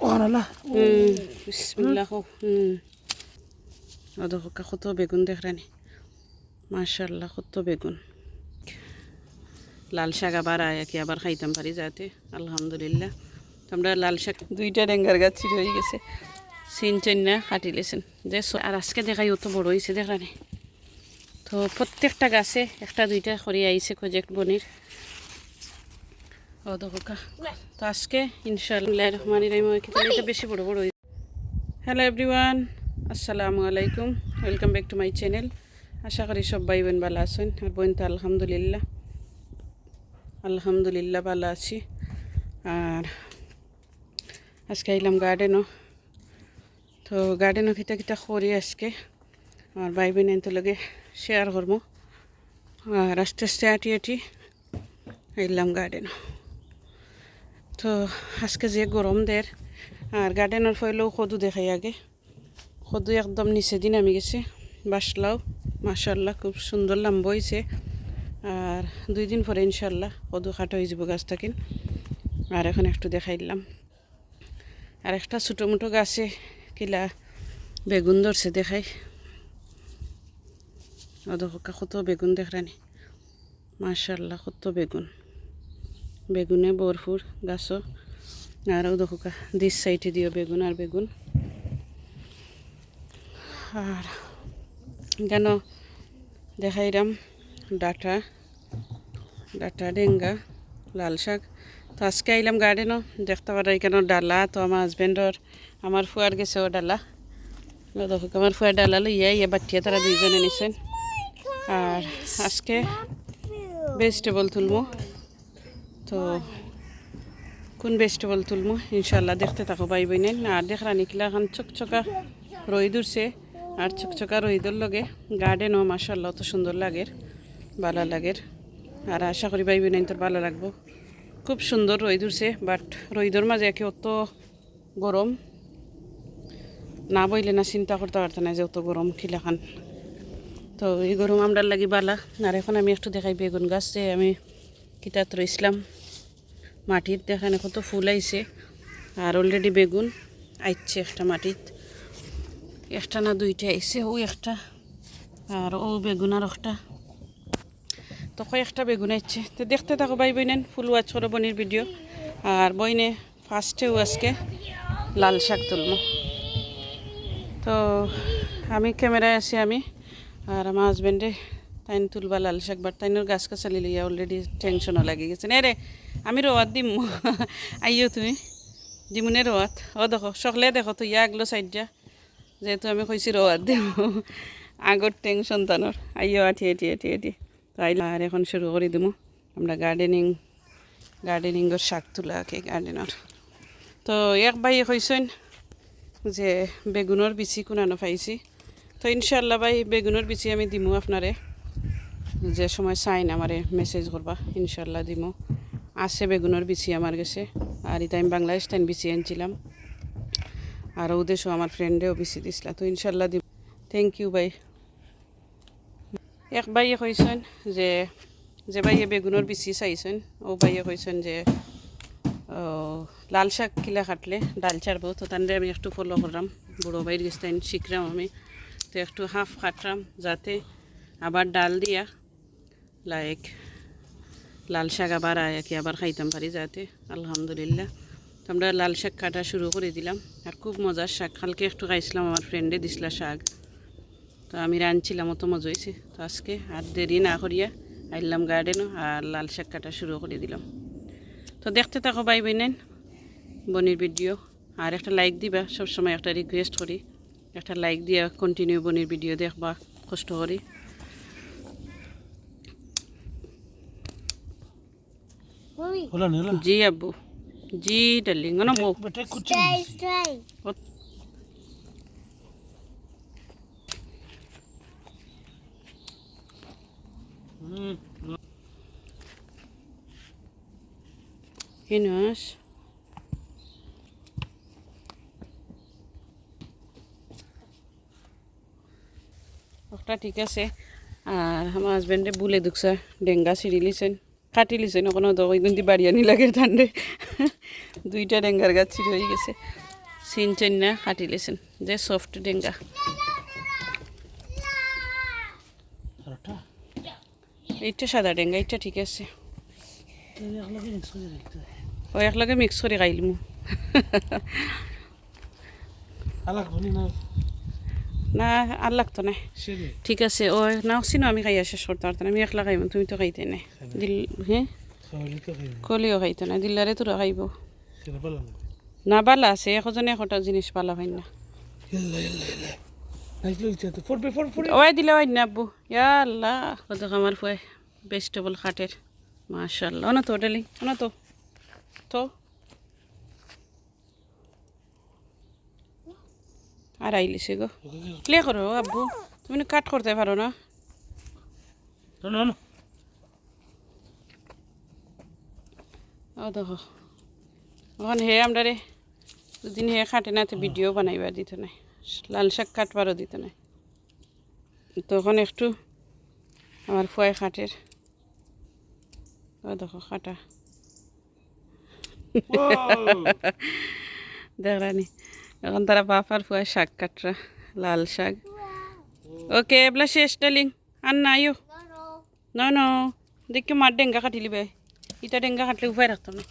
বিসমিল্লাহ কত বেগুন দেখ রানি মাশাল্লাহ কত বেগুন লাল শাক আবার আয় কি আবার খাইতাম পারি যাতে আলহামদুলিল্লাহ আমরা লাল শাক দুইটা ডেঙ্গার গাছ হয়ে গেছে সিন চেন্না কাটি লেছেন যে আর আজকে দেখাই অত বড় হয়েছে দেখরানি তো প্রত্যেকটা গাছে একটা দুইটা করে আইছে প্রজেক্ট বনির ও তো আজকে এটা বেশি বড় বড় হ্যালো এভরিওয়ান আসসালামু আলাইকুম। Welcome back to my channel আশা করি সব ভাই বোন ভালো আছেন। আর বোন তো আলহামদুলিল্লাহ। আলহামদুলিল্লাহ ভালো আছি। আর আজকে আইলাম গার্ডেনও তো গার্ডেনও কিতা কিতা করি আজকে। আর ভাই বোন এত লগে শেয়ার করব। আর আস্তে আস্তে আটি আটি আইলাম গার্ডেনও তো আজকে যে গরম দের আর গার্ডেনের ফলেও সদু দেখাই আগে। সদু একদম নিচে দিন নামি গেছে বাসলাও মাশাল্লাহ খুব সুন্দর লাম্ব হয়েছে আর দুই দিন পরে ইনশাল্লাহ সদু খাটো হয়ে যাব গাছ থাকিন। আর এখন একটু দেখাই দিলাম। আর একটা ছোটো মোটো গাছে কিলা বেগুন ধরছে দেখাই। ও কত বেগুন দেখরানি মাশাল্লাহ কত বেগুন। বেগুনে ভরপুর গাছও আরও দেখো দিস সাইডে দিও বেগুন আর বেগুন আর কেন দেখাইলাম ডাটা ডাটা ডেঙ্গা লাল শাক তো আজকে আইলাম গার্ডেনও দেখতে পারো এখানে ডালা তো আমার হাজবেন্ডর আমার ফুয়ার গেছে ও ডালা দেখো আমার ফুয়ার ডালা লইয়া ইয়ে বাটিয়া তারা দুইজনে নিছেন আর আজকে ভেজিটেবল তুলবো তো কোন ভেজিটেবল তুলবো ইনশাল্লাহ দেখতে থাকো পাই বই নেন। আর দেখরা নিকলা এখন চকচকা রই দূরছে আর চকচকা রইদর লগে গার্ডেনও মাসাল্লাহ অত সুন্দর লাগের, ভালো লাগের। আর আশা করি পাইবি নাই তোর ভালো লাগবো। খুব সুন্দর রই দূরছে বাট রইদর মাঝে একে অত গরম। না বইলে না চিন্তা করতে পারতো না যে অত গরম খিলাখান তো এই গরম আমরার লাগি বালা। আর এখন আমি একটু দেখাই বেগুন গাছ যে আমি কিতাত রইছিলাম মাটির দেখানে কত ফুল আইছে। আর অলরেডি বেগুন আইছে একটা মাটিত একটা না দুইটা আইছে, ও একটা, আর ও বেগুন আর একটা। তো কয়েকটা বেগুন আইছে। তো দেখতে থাকো ভাই বইনেন ফুল ওয়াচ করো বনির ভিডিও। আর বইনে ফার্স্টেও আজকে লাল শাক তুলবো। তো আমি ক্যামেরায় আছি আমি, আর আমার হাজবেন্ডে তাইন তুলবা লাল শাক বাট তাইনের গাছ কাছালি লইয়া অলরেডি টেনশনও লাগি গেছে। রে আমি রোয়াত দিম। আইও তুমি। দিমুনে রোয়াত। ও দেখো সকলে দেখো তো ইয়া আগলো সাইডটা যেহেতু আমি কইছি রোয়াত দিম। আগর টেনশন তানোর আইও আঠি আঠি আঠি আঠি। তো আইলা আর এখন শুরু করে দিমু। আমরা গার্ডেনিং গার্ডেনিংয়ের শাক তোলা কে গার্ডেনের তো এক ভাই কইছেন যে বেগুনের বিচি কোনানো পাইছি তো ইনশাল্লাহ ভাই বেগুনের বিচি আমি দিমু আপনারে যে সময় চাইন আমারে মেসেজ করবা ইনশাল্লাহ দিমু। আছে বেগুনের বিচি আমার কাছে। আর এটা আমি বাংলাদেশ টাইম বিচি আনছিলাম। আর ওদেশও আমার ফ্রেন্ডেও বিচি দিছিল। তো ইনশাল্লাহ দিব। থ্যাংক ইউ ভাই। এক ভাইয়ে কইছেন যে যে ভাইয়ে বেগুনের বিচি চাইছেন, ও ভাইয়ে কইছেন যে লাল শাক কিলা কাটলে ডাল চারবো তো তানরে আমি একটু ফলো করলাম। বুড়ো বাইর গেছে তাই শিখলাম আমি। তো একটু হাফ কাটলাম যাতে আবার ডাল দিয়া লাইক লাল শাক আবার আয় কি আবার খাইতাম পারি যাতে। আলহামদুলিল্লাহ। তো আমরা লাল শাক কাটা শুরু করে দিলাম। আর খুব মজার শাক। কালকে একটু খাইছিলাম আমার ফ্রেন্ডে দিছিল শাক। তো আমি রাঁধছিলাম, অত মজা হয়েছে তো আজকে আর দেরি না করিয়া আইলাম গার্ডেনও আর লাল শাক কাটা শুরু করে দিলাম। তো দেখতে থাকো, ভাই বোনেন, বনির ভিডিও। আর একটা লাইক দিবা, সবসময় একটা রিকোয়েস্ট করি। একটা লাইক দিয়া কন্টিনিউ বনির ভিডিও দেখবা, কষ্ট করি। ওলা নেলা জি আব্বু জি ডার্লিং না বউ বেটা কুচ কিনস একটা ঠিক আছে আর আমার হাজবেন্ডে বুলে দুকসা ডেঙ্গা ছিঁড়ি লিছেন কাটি লিছেন ওখানে তো ওই কিন্তু বাড়ি আনি লাগে ঠান্ডে দুইটা ডেঙ্গার গাছ ছিঁড়ে হয়ে গেছে। সিন চন্যা কাটি লেছেন যে সফট ডেঙ্গা। এইটা সাদা ডেঙ্গা এইটা ঠিক আছে। ও একলগে মিক্স করে খাইলমু না না আর লাগতো না। ঠিক আছে ও নাও চিনো আমি খাইয়া শেষ করতে পারতাম আমি একলা খাইম তুমি তো খাইতে দিল হ্যাঁ তো খাইবে কলিও খাইতো না দিল্লারে তোরা খাইব না বালা আছে একজনে একটা জিনিস পালা হয় না। ওই দিলে ওই না আব্বু। ইয়া আল্লাহ কত আমার ফুয়ে ভেজিটেবল খাটের। মাশাল্লাহ অন তো ডালি অন তো তো আর আইলিছে গো। ক্লে করো আব্বু তুমি কাট করতে পারো না। না না না। ও দেখো এখন হে আমরা রে দুদিন হে খাটে না তো ভিডিও বানাইবার দিত নাই লাল শাক কাটবারও দিত নাই। তখন একটু আমার ফুয়াই খাটের। ও দেখো কাটা দেখরানি এখন তারা বাপার ফুয়াই শাক কাটরা, লাল শাক। ওকে, এবলা শেষ ডালিং আর না আইও। ন ন, দেখি মার ডেঙ্গা কাটিলি বে। ইটা ডেঙ্গা কাটলে উপায় রাখতাম না।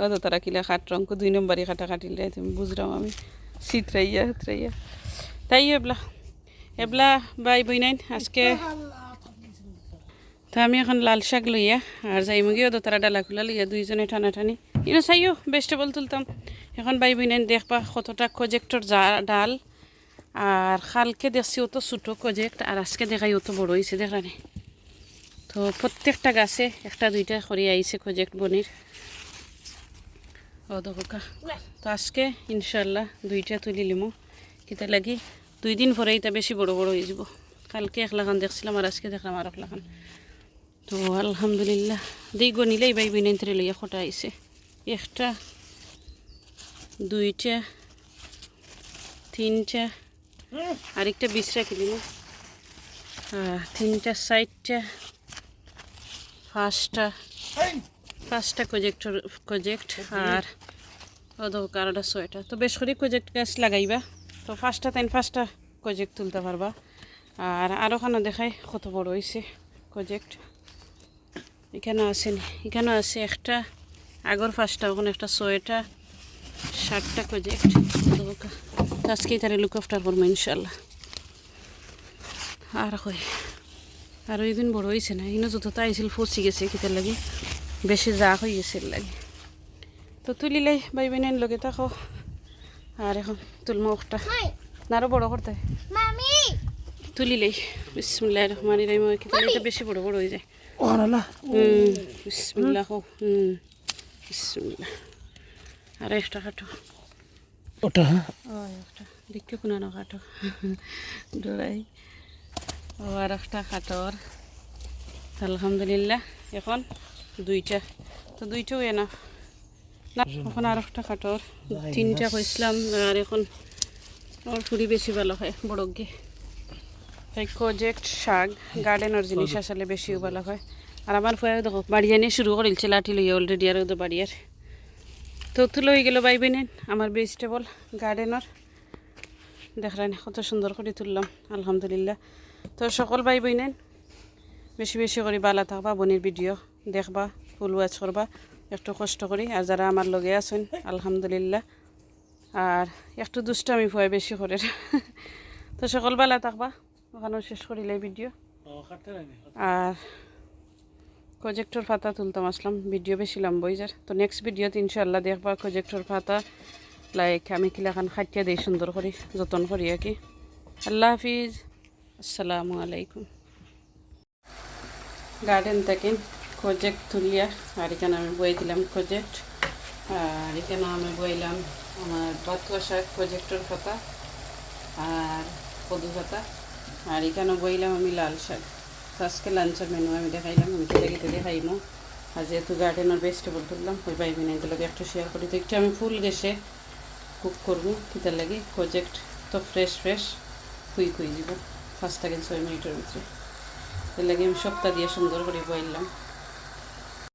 ও তো তারা কিলা খাট রঙ দুই নম্বরই কাটা কাটিলে তুমি বুঝলাম আমি। সিতরাইয়া সিতরাইয়া। তাই এবলা। এবলা, বাই, বই নাইন। আজকে তো আমি এখন লাল শাক লইয়া আর যাই মুগিও তো তারা ডালা খুলা লইয়া দুইজনে টানা টানি। ইনো চাইও ভেজিটেবল তুলতাম। এখন বাই বই দেখবা কতটা প্রজেক্টর যা ডাল আর কালকে দেখছি অত ছোটো প্রজেক্ট আর আজকে দেখাই অত বড় হয়েছে দেখানি তো প্রত্যেকটা গাছে একটা দুইটা করে আইছে প্রজেক্ট বনির। ও দোকা তো আজকে ইনশাল্লাহ দুইটা তুলি লিমো। কিতা লাগি দুই দিন পরে এটা বেশি বড় বড় হয়ে যাব। কালকে এক লাখান দেখছিলাম আর আজকে দেখলাম আর এক লাখান তো আলহামদুলিল্লাহ। দেই গনিলেই বাই বিনাইন তরে লইয়া খোটা আইছে। একটা, দুইটা, তিনটা, আরেকটা বিষ রাখি না তিনটা, চারটা, পাঁচটা পাঁচটা প্রজেক্টর প্রজেক্ট আর ওদো কারোটা ছয়টা। তো বেশ করে প্রজেক্ট গাছ লাগাইবা। তো ফার্স্টটা তাই ফার্স্টটা প্রজেক্ট তুলতে পারবা। আর আরও খানা দেখাই কত বড় হয়েছে প্রজেক্ট এখানে আছে নি এখানে আছে একটা আগর পাঁচটা ওখানে একটা ছয়টা ষাটটা প্রজেক্ট আজকেই তারা লুক আফটার করব ইনশাল্লাহ আর কই আর ওই দিন বড় হয়েছে না ইনো যত আইছিল ফসি গেছে কিতার লাগে বেশি যা হয়ে গেছে লাগে। তো তুলিলাই বাই বেনাইন লগে থাকো। আর এখন তুলমো একটা না আরও বড় করতে। তুলিলাই। বিসমুল্লাহ রহমান এটা বেশি বড় বড় হয়ে যায়। ও বিসমিল্লাহ বিসমিল্লাহ আর একটা কাটো ওটা ও একটা দেখতে কোনো কাটো ডরাই ও আর একটা কাটোর আলহামদুলিল্লাহ এখন দুইটা তো দুইটাও এনা না এখন আর একটা কাটোর তিনটা কইছিলাম আর এখন ওর ফুরি বেশি ভালো হয় বড় গে তাই প্রজেক্ট শাক গার্ডেনের জিনিস আসলে বেশিও ভালো হয় আর আমার ফুয়া দেখো বাড়িয়ে নিয়ে শুরু করিলছে লাঠি লইয়া অলরেডি আর ওদের বাড়িয়ার। তো তুলো হয়ে গেল বাই বেনেন আমার ভেজিটেবল গার্ডেনের দেখলেন কত সুন্দর করে তুললাম আলহামদুলিল্লাহ। তো সকল ভাই বইনেন বেশি বেশি করে বালা থাকবা বনির ভিডিও দেখবা ফুল ওয়াচ করবা একটু কষ্ট করি। আর যারা আমার লগে আছেন আলহামদুলিল্লাহ। আর একটু দুষ্টামি ফুয়াই বেশি করে। তো সকল বালা থাকবা ওখানেও শেষ করিলে ভিডিও আর প্রজেক্টর পাতা তুলতাম, আসলাম ভিডিও বেশি লম্বই যার তো নেক্সট ভিডিওতে ইনশাল্লাহ দেখবা প্রজেক্টর পাতা লাইক আমি কিলাখান খাটিয়া দিই সুন্দর করি, যতন করি আর কি। আল্লাহ হাফিজ। আসসালামু আলাইকুম। গার্ডেন থেকে প্রজেক্ট তুলিয়া, আর এখানে আমি বই দিলাম প্রজেক্ট আর এখানে আমি বইলাম আমার বাতুয়া শাক প্রজেক্টর পাতা আর কদু পাতা আর এখানে বইলাম আমি লাল শাক। আজকে লাঞ্চের মেনু আমি দেখাইলাম, আমি কেটে দেখাইমো আর যেহেতু গার্ডেনের ভেজিটেবল তুললাম, ওই ভাই লাগে একটু শেয়ার করি। তো একটু আমি ফুল গেছে কুক করব কীটার লাগে। প্রজেক্ট তো ফ্রেশ ফ্রেশ কুই কুই দিব। ফার্স্ট থেকে ছয় মিনিটের ভিতরে। এর লাগে আমি সপ্তাহ দিয়ে সুন্দর করে বইলাম।